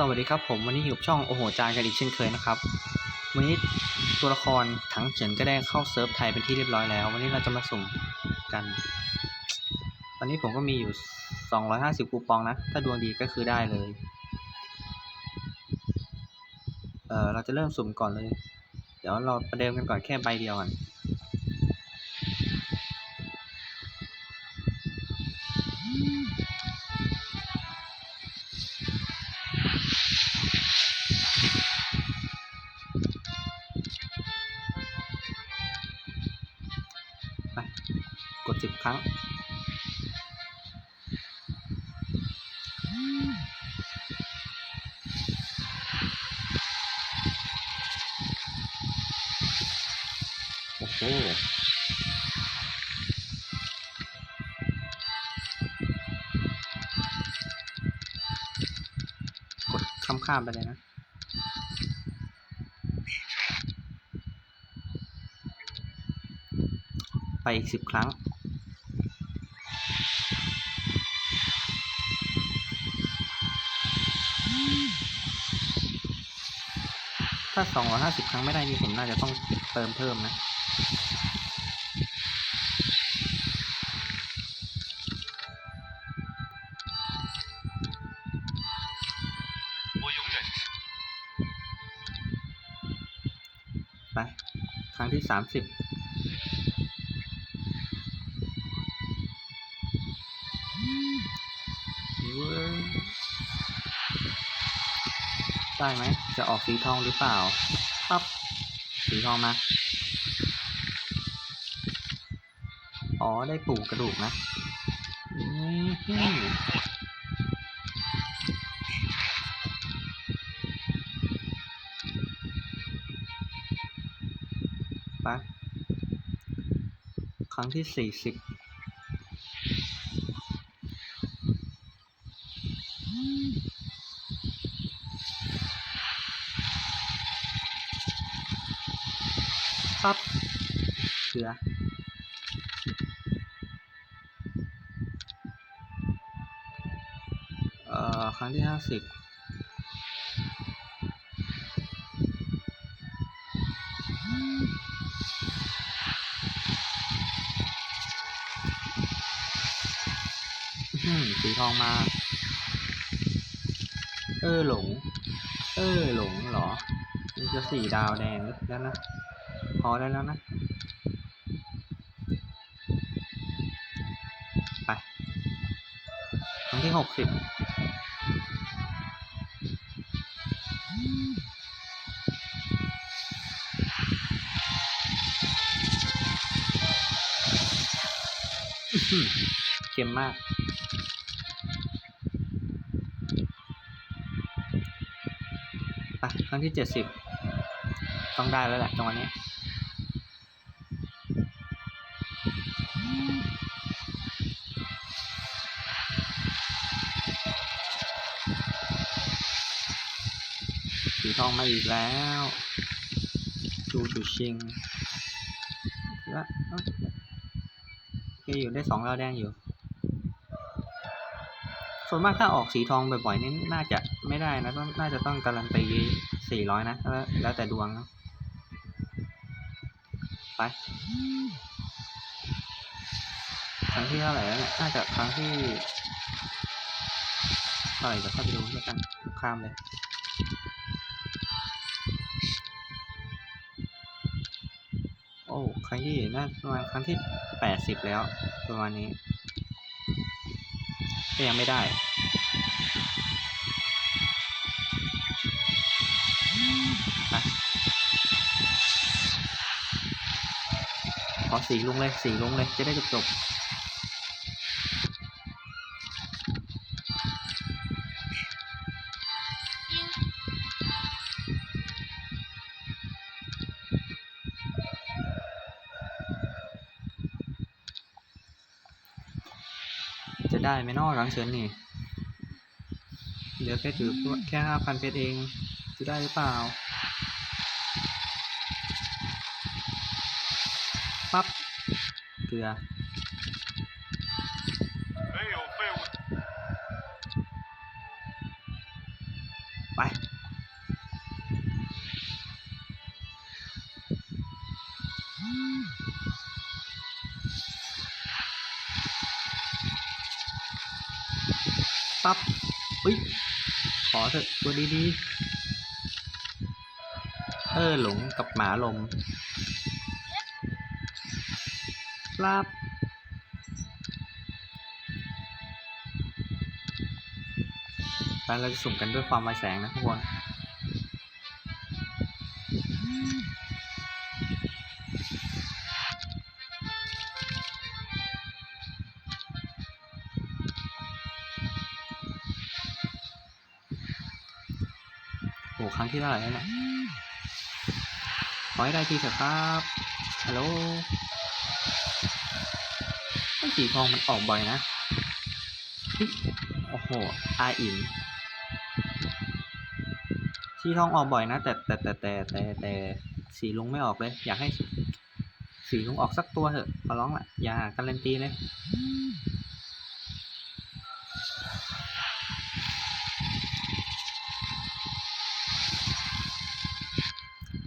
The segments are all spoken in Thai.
สวัสดีครับผมวันนี้อยู่ช่องโอโหจานกันอีกเช่นเคยนะครับ วันนี้ตัวละครถังเฉินก็ได้เข้าเซิร์ฟไทยเป็นที่เรียบร้อยแล้ว วันนี้เราจะมาสุ่มกัน ตอนนี้ผมก็มีอยู่ 250 คูปองนะ ถ้าดวงดีก็คือได้เลยเออเราจะเริ่มสุ่มก่อนเลย เดี๋ยวเราประเดิมกันก่อนแค่ใบเดียวก่อน ครั้ง โอ้โหกดข้ามข้ามๆไปเลยนะไปอีกสิบครั้ง ถ้าสองร้อยห้าสิบครั้งไม่ได้นี่ผมน่าจะต้องเติมเพิ่มนะไปครั้งที่สามสิบเว้ย ได้ไหม จะออกสีทองหรือเปล่าปั๊บสีทองมา อ๋อ ได้ปลูกกระดูกนะอืมไปครั้งที่สี่สิบ ปั๊บเกลือเอ่อครั้งที่ห้าสิบสีทองมา เออหลง เออหลงเหรอ มันจะสี่ดาวแดงแล้วนะ พอได้แล้วนะ ไปครั้งที่หกสิบเค็มมาก ไปครั้งที่เจ็ดสิบต้องได้แล้วแหละจังหวะนี้ สีทองมาอีกแล้วจูจูชิงแล้วเอ้าโอเคอยู่ได้สองดาวแดงอยู่ ส่วนมากถ้าออกสีทองบ่อยๆนี่น่าจะไม่ได้นะต้องน่าจะต้องการันตีสี่ร้อยนะ แล้วแล้วแต่ดวงนะไปครั้งที่เท่าไหร่แล้วเนี่ยน่าจะครั้งที่เท่าไหร่จะเข้าไปดูแล้วกันข้ามเลย อ้ครั้งที่น่าประมาณครั้งที่แปดสิบแล้วประมาณนี้ก็ยังไม่ได้ขอสีลงเลยสีลงเลยจะได้จบจบ ได้ไหมนอหลังเชิญนี่เหลือแค่ถือแค่ห้าพันเพชรเองจะได้หรือเปล่า ปั๊บ เกลือ ปั๊บเฮ้ย ขอเถอะตัวดีๆเออหลงกับหมาลมปั๊บไปเราจะสุ่มกันด้วยความไวแสงนะทุกคน ครั้งที่เท่าไหร่แล้วเนี่ยขอให้ได้ทีเถอะครับฮัลโหลไอ้สีทองมันออกบ่อยนะโอ้โหอาอินสีทองออกบ่อยนะ แต่แต่แต่แต่แต่แต่สีลุงไม่ออกเลย อยากให้สีลุงออกสักตัวเถอะขอร้องละอย่าการันตีเลย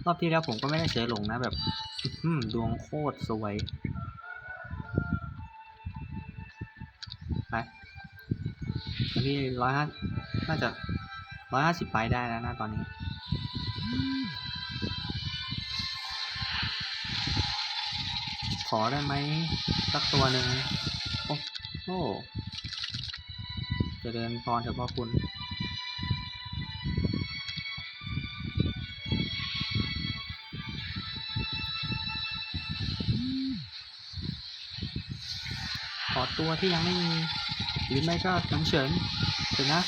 รอบที่แล้วผมก็ไม่ได้เจอหลงนะแบบอืดวงโคตรสวยไปตอนนี้ร้อยห้าน่าจะร้อยห้าสิบไปได้แล้วนะตอนนี้ขอได้ไหมสักตัวหนึ่งโอ้โหจะเดินพรเถอะพ่อคุณ ตัวที่ยังไม่มี หรือไม่ก็น้ำเฉินเถอะนะ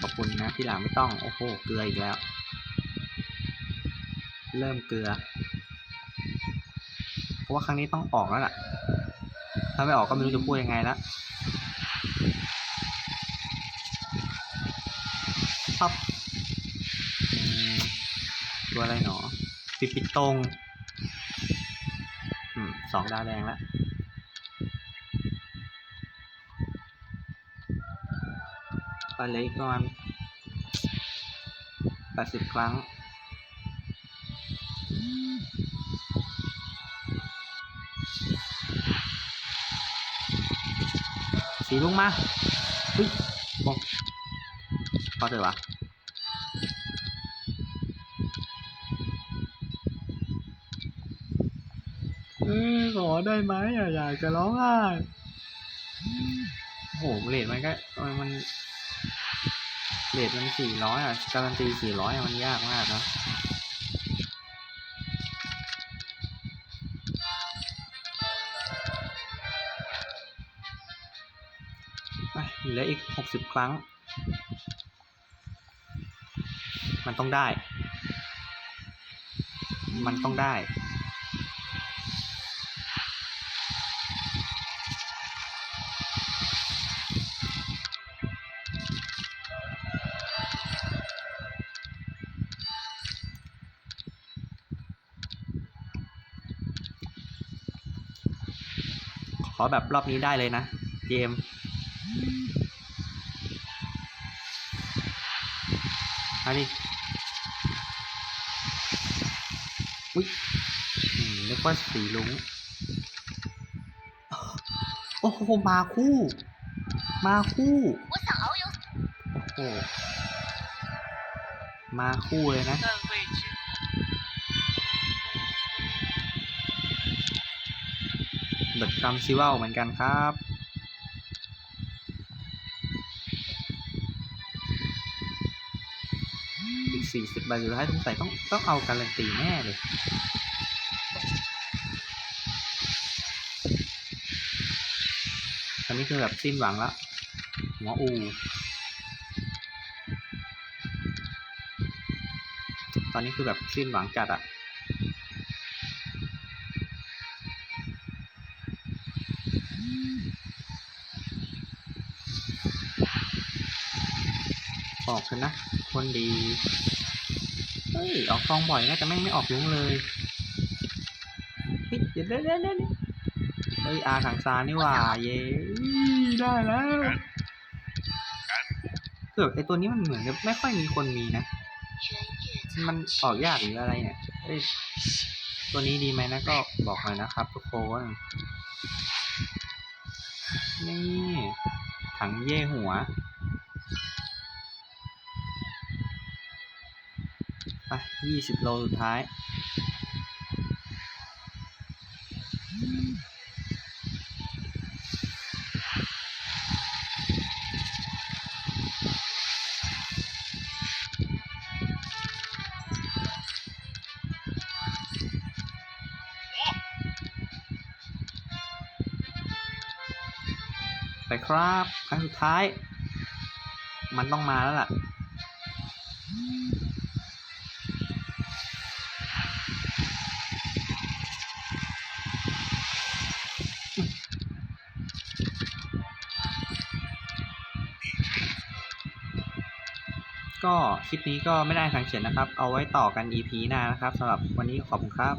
ขอบคุณนะที่หลังไม่ต้อง โอ้โห เกลืออีกแล้ว เริ่มเกลือ เพราะว่าครั้งนี้ต้องออกแล้วล่ะ ถ้าไม่ออกก็ไม่รู้จะพูดยังไงละปับตัวอะไรหนอปิดปิดตรงอืมสองดาวแดงแล้ว ไปเลยประมาณแปดสิบครั้ง สีลุงมาเฮ้ยโอ้พอเถอะวะเออขอได้ไหมอะอยากจะร้องไห้ หเรทมันก็มันเรทมันสี่ร้อยอะการันตีสี่ร้อยมันยากมากนะเหลืออีกหกสิบครั้ง มันต้องได้ มันต้องได้ ขอแบบรอบนี้ได้เลยนะ เจมอันนี้อุ้ยนึกว่าสีลุงโอ้โห มาคู่ มาคู่ โอ้โห มาคู่เลยนะ บัดคมซีเวลเหมือนกันครับอีกสี่สิบใบสุดท้ายสงสัยต้องต้องเอาการันตีแน่เลยอันนี้คือแบบสิ้นหวังละหัวอูตอนนี้คือแบบสิ้นหวังจัดอะ ออกกันนะ คนดี เฮ้ย ออกฟองบ่อยนะแต่ไม่ไม่ออกยุ้งเลยเฮ้ยเดี๋ยวเดี๋ยวเดี๋เฮ้ยอาถังซานี่ว่า เย้ได้แล้วเกือบไอตัวนี้มันเหมือนไม่ค่อยมีคนมีนะ มันออกยากหรืออะไรเนี่ยเอตัวนี้ดีไหมนะก็บอกเลยนะครับทุกคนนี่ถังเย่หัว ไปยี่สิบโลสุดท้าย ไปครับ ครั้งสุดท้าย มันต้องมาแล้วล่ะ ก็คลิปนี้ก็ไม่ได้ทางเขียนนะครับ เอาไว้ต่อกัน EP หน้านะครับสำหรับวันนี้ขอบคุณครับ